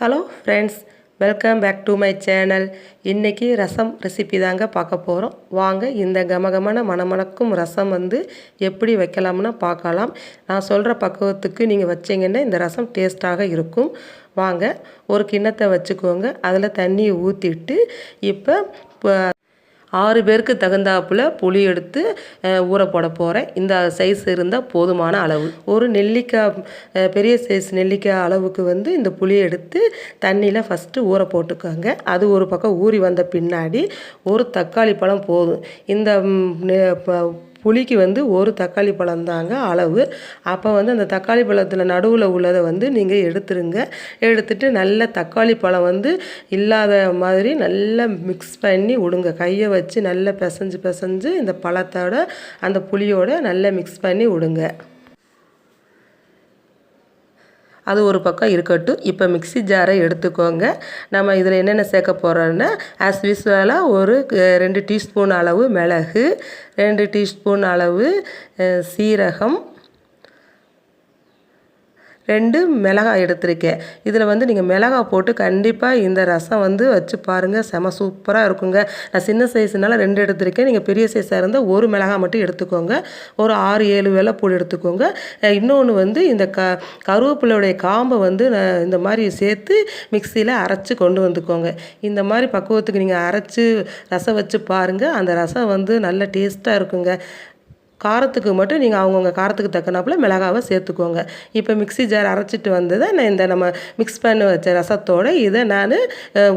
Hello friends welcome back to my channel இன்றைக்கி rasam recipe தாங்க பார்க்க போகிறோம் வாங்க இந்த கமகமான மணமணக்கும் ரசம் வந்து எப்படி வைக்கலாம்னு பார்க்கலாம். நான் சொல்கிற பக்குவத்துக்கு நீங்கள் வச்சிங்கன்னா இந்த ரசம் டேஸ்ட்டாக இருக்கும். வாங்க ஒரு கிண்ணத்தை வச்சுக்கோங்க. அதில் தண்ணியை ஊற்றிட்டு இப்போ ஆறு பேருக்கு தகுந்தாப்புல புளி எடுத்து ஊற போட போகிறேன் இந்த சைஸ் இருந்தால் போதுமான அளவு. ஒரு நெல்லிக்காய் பெரிய சைஸ் நெல்லிக்காய் அளவுக்கு வந்து இந்த புளியை எடுத்து தண்ணியில் ஃபஸ்ட்டு ஊற போட்டுக்கோங்க. அது ஒரு பக்கம் ஊறி வந்த பின்னாடி ஒரு தக்காளி பழம் போதும். இந்த நெ- ப- புளிக்கு வந்து ஒரு தக்காளி பழம் தாங்க அளவு. அப்போ வந்து அந்த தக்காளி பழத்தில் நடுவில் உள்ளதை வந்து நீங்கள் எடுத்துருங்க. எடுத்துட்டு நல்ல தக்காளி பழம் வந்து இல்லாத மாதிரி நல்லா மிக்ஸ் பண்ணி விடுங்க கையை வச்சு நல்லா பிசைஞ்சு பிசைஞ்சு இந்த பழத்தோட அந்த புளியோட நல்லா மிக்ஸ் பண்ணி விடுங்க அது ஒரு பக்கம் இருக்கட்டும். இப்போ மிக்ஸி ஜாரை எடுத்துக்கோங்க. நம்ம இதில் என்னென்ன சேர்க்க போகிறோன்னா ஆஸ் யூஸ்வலாக ஒரு ரெண்டு டீஸ்பூன் அளவு மிளகு ரெண்டு டீஸ்பூன் அளவு சீரகம் ரெண்டு மிளகாய் எடுத்திருக்கேன். இதில் வந்து நீங்கள் மிளகாய் போட்டு கண்டிப்பாக இந்த ரசம் வந்து வச்சு பாருங்கள் செம சூப்பராக இருக்குங்க. நான் சின்ன சைஸ்னால ரெண்டு எடுத்திருக்கேன். நீங்கள் பெரிய சைஸாக இருந்தால் ஒரு மிளகாய் மட்டும் எடுத்துக்கோங்க. ஒரு ஆறு ஏழு வேலை வெள்ளைப்பூடு எடுத்துக்கோங்க இன்னொன்று வந்து இந்த க கருவேப்பிலையுடைய காம்பை வந்து நான் இந்த மாதிரி சேர்த்து மிக்சியில் அரைச்சி கொண்டு வந்துக்கோங்க. இந்த மாதிரி பக்குவத்துக்கு நீங்கள் அரைச்சி ரசம் வச்சு பாருங்கள் அந்த ரசம் வந்து நல்ல டேஸ்ட்டாக இருக்குங்க. காரத்துக்கு மட்டும் நீங்கள் அவங்கவுங்க காரத்துக்கு தக்கனாப்பில் மிளகாவை சேர்த்துக்கோங்க. இப்போ மிக்ஸி ஜார் அரைச்சிட்டு வந்ததை நான் இந்த நம்ம மிக்ஸ் பண்ணி வச்ச ரசத்தோடு இதை நான்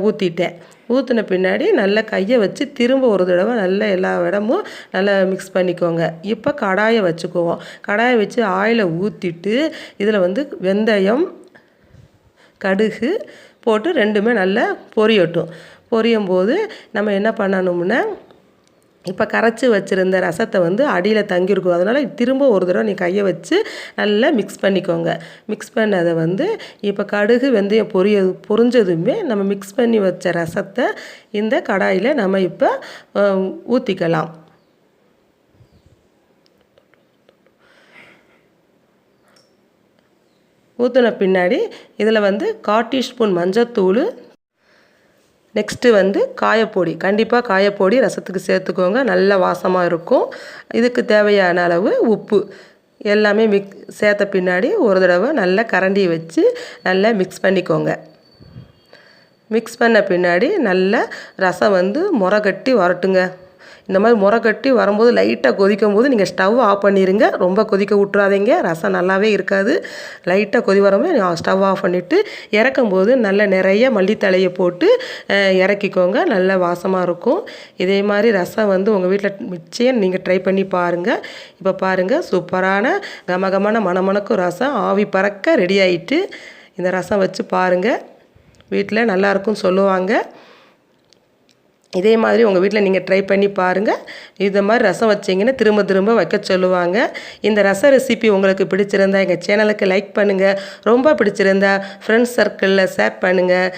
ஊற்றிட்டேன் ஊற்றின பின்னாடி நல்லா கையை வச்சு திரும்ப ஒரு தடவை நல்லா எல்லா இடமும் நல்லா மிக்ஸ் பண்ணிக்கோங்க. இப்போ கடாயை வச்சுக்குவோம். கடாயை வச்சு ஆயிலை ஊற்றிட்டு இதில் வந்து வெந்தயம் கடுகு போட்டு ரெண்டுமே நல்லா பொரியட்டும். பொரியும் போது நம்ம என்ன பண்ணணும்னா இப்போ கரைச்சி வச்சுருந்த ரசத்தை வந்து அடியில் தங்கியிருக்கும். அதனால் திரும்ப ஒரு தடவை நீ கையை வச்சு நல்லா மிக்ஸ் பண்ணிக்கோங்க. மிக்ஸ் பண்ணதை வந்து இப்போ கடுகு வெந்தயம் பொரிய பொரிஞ்சதுமே நம்ம மிக்ஸ் பண்ணி வச்ச ரசத்தை இந்த கடாயில் நம்ம இப்போ ஊற்றிக்கலாம் ஊற்றின பின்னாடி இதில் வந்து கால் டீஸ்பூன் மஞ்சத்தூள் நெக்ஸ்ட்டு வந்து காயப்பொடி. கண்டிப்பாக காயப்பொடி ரசத்துக்கு சேர்த்துக்கோங்க. நல்ல வாசமாக இருக்கும். இதுக்கு தேவையான அளவு உப்பு. எல்லாமே மிக் சேர்த்த பின்னாடி ஒரு தடவை நல்லா கரண்டியை வச்சு நல்லா மிக்ஸ் பண்ணிக்கோங்க. மிக்ஸ் பண்ண பின்னாடி நல்லா ரசம் வந்து முறை கட்டி வரட்டுங்க. இந்த மாதிரி முறை கட்டி வரும்போது லைட்டாக கொதிக்கும் போது நீங்கள் ஸ்டவ் ஆஃப் பண்ணிடுங்க ரொம்ப கொதிக்க விட்றாதீங்க ரசம் நல்லாவே இருக்காது. லைட்டாக கொதி வரும்போது ஸ்டவ் ஆஃப் பண்ணிவிட்டு இறக்கும் போது நல்ல நிறைய மல்லித்தழையை போட்டு இறக்கிக்கோங்க. நல்ல வாசமாக இருக்கும். இதே மாதிரி ரசம் வந்து உங்கள் வீட்டில் நிச்சயம் நீங்கள் ட்ரை பண்ணி பாருங்கள் இப்போ பாருங்கள் சூப்பரான கமகமான மணமணக்கும் ரசம். ஆவி பறக்க ரெடி ஆகிட்டு இந்த ரசம் வச்சு பாருங்கள் வீட்டில் நல்லாயிருக்கும்னு சொல்லுவாங்க. இதே மாதிரி உங்கள் வீட்டில் நீங்கள் ட்ரை பண்ணி பாருங்கள் இது மாதிரி ரசம் வச்சிங்கன்னா திரும்ப திரும்ப வைக்க சொல்லுவாங்க. இந்த ரச ரெசிபி உங்களுக்கு பிடிச்சிருந்தா எங்கள் சேனலுக்கு லைக் பண்ணுங்கள் ரொம்ப பிடிச்சிருந்தா ஃப்ரெண்ட்ஸ் சர்க்கிளில் ஷேர் பண்ணுங்கள்